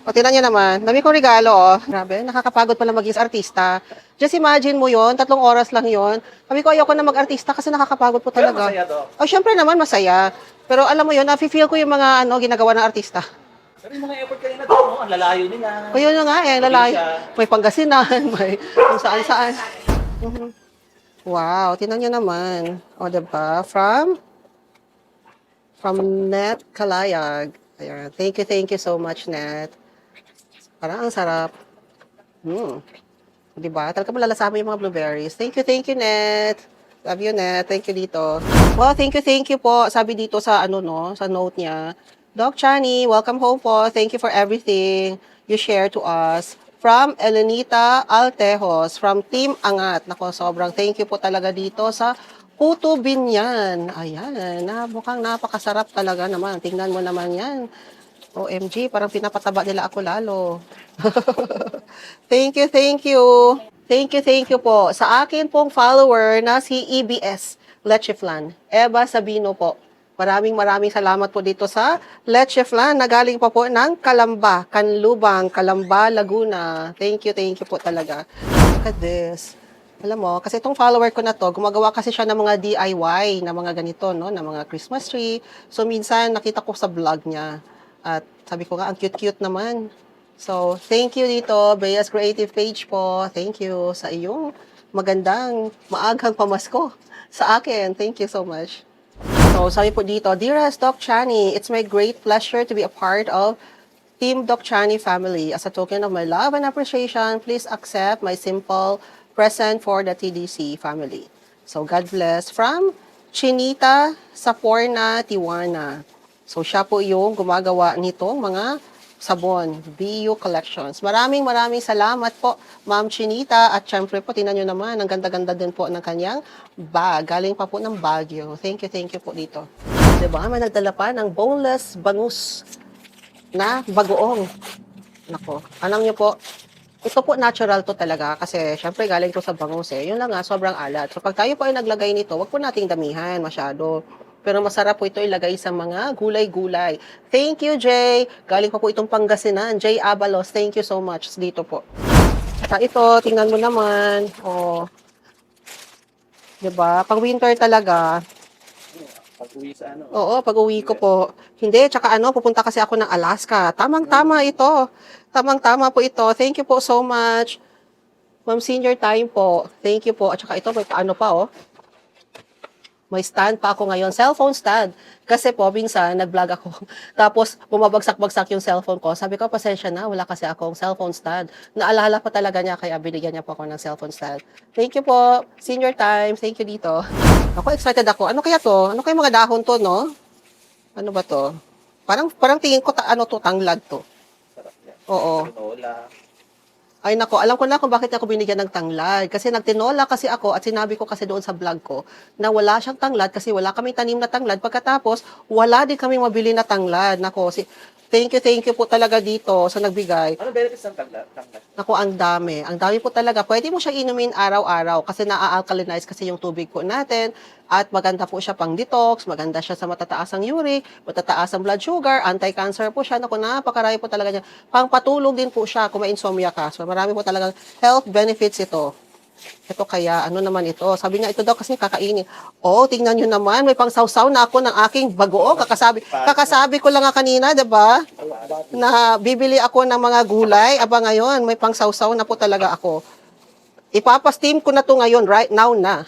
O, tingnan niyo naman. Dami kong regalo, oh. Grabe, nakakapagod pala maging artista. Just imagine mo yon tatlong oras lang yon Sabi ko, ayoko na mag-artista kasi nakakapagod po Pero talaga. masaya to. Oh, syempre naman, masaya. Pero alam mo yun, nafe-feel ko yung mga ano, ginagawa ng artista. Pero yung mga effort kanina to, no? ang lalayo nila. O yun na nga, eh, lalay. siya. May Pangasinan, may kung saan-saan. Mhm. Wow, tinan niyo naman. O, diba? From, from Net Kalayag. Ayan. Thank you, thank you so much, Net. Parang ang sarap. Hmm. Diba? Talaga malalasama yung mga blueberries. Thank you, thank you, Net. Love you, Net. Thank you dito. Well, thank you, thank you po. Sabi dito sa ano no, sa note niya. Doc Chani, welcome home po. Thank you for everything you share to us. From Elenita Altejos, from Team Angat. Nako, sobrang thank you po talaga dito sa Puto Binyan. Ayan, na, mukhang napakasarap talaga naman. Tingnan mo naman yan. OMG, parang pinapataba nila ako lalo. thank you, thank you. Thank you, thank you po. Sa akin pong follower na si EBS Leche Flan, Eva Sabino po. Maraming maraming salamat po dito sa Leche Flan na galing pa po ng Kalamba, Canlubang, Kalamba, Laguna. Thank you, thank you po talaga. Look at this. Alam mo, kasi itong follower ko na to, gumagawa kasi siya ng mga DIY na mga ganito, no, na mga Christmas tree. So minsan nakita ko sa vlog niya at sabi ko nga ang cute-cute naman. So, thank you dito, Bea's Creative Page po. Thank you sa iyong magandang maaghang pamasko sa akin. Thank you so much. So, sabi po dito, Dearest Doc Chani, it's my great pleasure to be a part of Team Doc Chani family. As a token of my love and appreciation, please accept my simple present for the TDC family. So, God bless. From Chinita Saporna Tiwana. So, siya po yung gumagawa nitong mga sabon, BU Collections. Maraming maraming salamat po, Ma'am Chinita. At syempre po, tinan nyo naman, ang ganda-ganda din po ng kanyang bag. Galing pa po ng Baguio. Thank you, thank you po dito. Diba? May nagdala pa ng boneless bangus na bagoong. Nako, alam nyo po, ito po natural to talaga kasi syempre galing to sa bangus eh. Yun lang nga, sobrang alat. So pag tayo po ay naglagay nito, wag po nating damihan masyado. Pero masarap po ito ilagay sa mga gulay-gulay. Thank you, Jay. Galing pa po itong Pangasinan. Jay Abalos, thank you so much dito po. Sa ito, tingnan mo naman. Oh. 'Di ba? Pang winter talaga. Pag uwi sa ano. Oo, pag uwi ko po. Hindi, tsaka ano, pupunta kasi ako ng Alaska. Tamang-tama ito. Tamang-tama po ito. Thank you po so much. Ma'am Senior Time po. Thank you po. At saka ito, may paano pa, oh. May stand pa ako ngayon. Cellphone stand. Kasi po, minsan, nag-vlog ako. Tapos, bumabagsak-bagsak yung cellphone ko. Sabi ko, pasensya na, wala kasi akong cellphone stand. Naalala pa talaga niya, kaya binigyan niya po ako ng cellphone stand. Thank you po. Senior Time. Thank you dito. Ako, excited ako. Ano kaya to? Ano kaya mga dahon to, no? Ano ba to? Parang, parang tingin ko, ta- ano to, tanglad to. Oo. Tinola. Ay nako, alam ko na kung bakit ako binigyan ng tanglad. Kasi nagtinola kasi ako at sinabi ko kasi doon sa vlog ko na wala siyang tanglad kasi wala kaming tanim na tanglad. Pagkatapos, wala din kaming mabili na tanglad. Nako, si, thank you, thank you po talaga dito sa nagbigay. Ano benefits ng tangla? Tangla. Naku, ang dami. Ang dami po talaga. Pwede mo siyang inumin araw-araw kasi na-alkalinize kasi yung tubig po natin. At maganda po siya pang detox, maganda siya sa matataas ang uric, matataas ang blood sugar, anti-cancer po siya. Naku, napakarami po talaga niya. Pangpatulog din po siya kung may insomnia ka. So, marami po talagang health benefits ito. Ito kaya, ano naman ito? Sabi niya, ito daw kasi kakainin. Oh, tingnan nyo naman, may pangsawsaw na ako ng aking bagoong. Kakasabi, kakasabi ko lang nga kanina, 'di ba? na bibili ako ng mga gulay. Aba ngayon, may pangsawsaw na po talaga ako. Ipapasteam ko na to ngayon, right now na.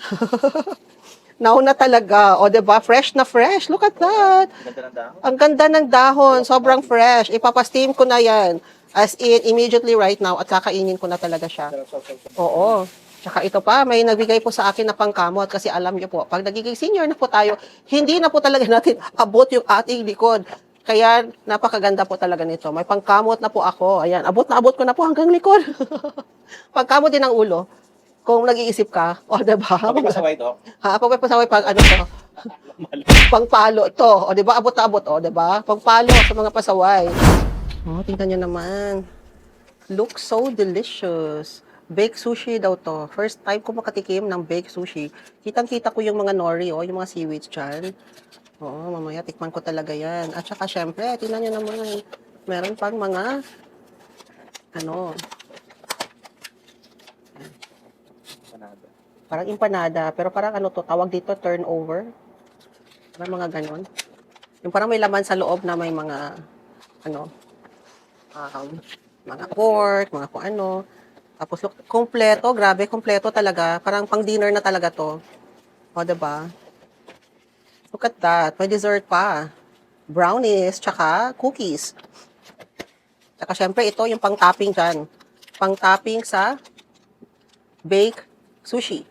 now na talaga. O, 'di ba Fresh na fresh. Look at that. Ang ganda ng dahon. Sobrang fresh. Ipapasteam ko na yan. As in, immediately right now. At kakainin ko na talaga siya. Oo. Tsaka ito pa, may nagbigay po sa akin na pangkamot kasi alam niyo po, pag nagiging senior na po tayo, hindi na po talaga natin abot yung ating likod. Kaya napakaganda po talaga nito. May pangkamot na po ako. Ayan, abot na abot ko na po hanggang likod. pangkamot din ang ulo. Kung nag-iisip ka, o oh, diba? Kapag masaway to, Ha, pag may pasaway pag ano to, pangpalo to, o diba? Abot na abot, o diba? Pangpalo sa mga pasaway. Oh, tingnan nyo naman. Looks so delicious. Baked sushi daw to. First time ko makatikim ng baked sushi. Kitang-kita ko yung mga nori, oh, yung mga seaweeds dyan. Oo, mamaya tikman ko talaga yan. At saka syempre, tingnan nyo naman. Meron pang mga ano, parang empanada, pero parang ano to, tawag dito turnover. Parang mga ganon. Yung parang may laman sa loob na may mga, ano, um, mga pork, mga kung ano. Tapos, look, kompleto, grabe, kompleto talaga. Parang pang dinner na talaga to. O, diba? Look at that. May dessert pa. Brownies, tsaka cookies. Tsaka syempre, ito yung pang-topping dyan. Pang-topping sa bake sushi.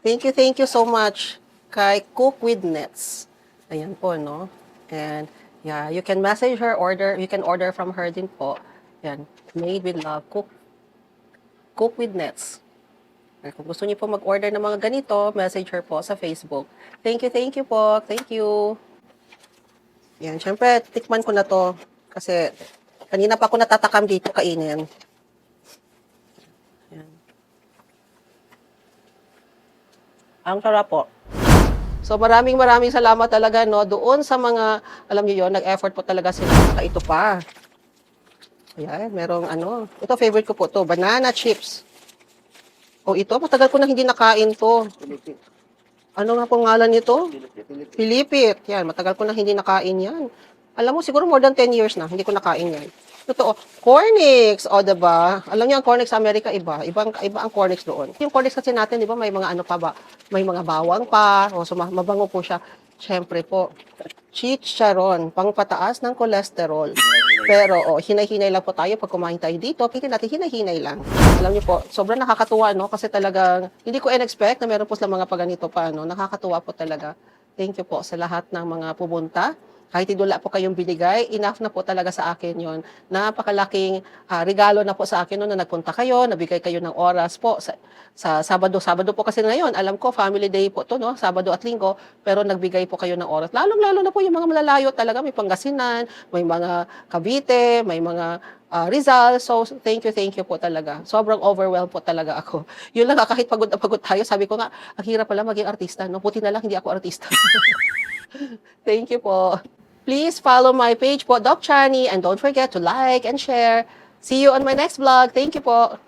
Thank you, thank you so much kay Cook with Nets. Ayan po, no? And, yeah, you can message her order. You can order from her din po. Yan. Made with love. Cook, cook with Nets. And kung gusto niyo po mag-order ng mga ganito, message her po sa Facebook. Thank you, thank you po. Thank you. Yan, syempre, tikman ko na to. Kasi, kanina pa ako natatakam dito kainin. Yan. Ang sarap po. So maraming maraming salamat talaga no doon sa mga alam niyo yon, nag-effort po talaga sila saka ito pa. Ayan, merong ano, ito favorite ko po to, banana chips. O ito, matagal ko na hindi nakain to. Pilipit. Ano nga po ngalan nito? Pilipit. Yan, matagal ko na hindi nakain yan. Alam mo, siguro more than 10 years na, hindi ko nakain yan. Totoo. Cornix, o diba? Alam niyo ang Cornix sa Amerika iba, ibang iba ang Cornix doon. Yung Cornix kasi natin, 'di ba, may mga ano pa ba? May mga bawang pa, o so ma- mabango po siya. Siyempre po, chicharon, pangpataas ng kolesterol. Pero oh, hinay-hinay lang po tayo pag kumain tayo dito. Kaya natin hinay-hinay lang. Alam niyo po, sobrang nakakatuwa no kasi talagang hindi ko in-expect na meron po sila mga paganito pa no. Nakakatuwa po talaga. Thank you po sa lahat ng mga pumunta. Kahit wala po kayong binigay, enough na po talaga sa akin yon. Napakalaking ah, regalo na po sa akin no, na nagpunta kayo, nabigay kayo ng oras po sa, sa Sabado. Sabado po kasi ngayon, alam ko, family day po to, no? Sabado at Linggo, pero nagbigay po kayo ng oras. Lalong-lalo na po yung mga malalayo talaga, may Pangasinan, may mga Cavite, may mga ah, Rizal. So, thank you, thank you po talaga. Sobrang overwhelmed po talaga ako. Yun lang, ah, kahit pagod na pagod tayo, sabi ko nga, ang hirap pala maging artista, no? Puti na lang, hindi ako artista. Thank you po. Please follow my page po, Doc Chani, and don't forget to like and share. See you on my next vlog. Thank you po.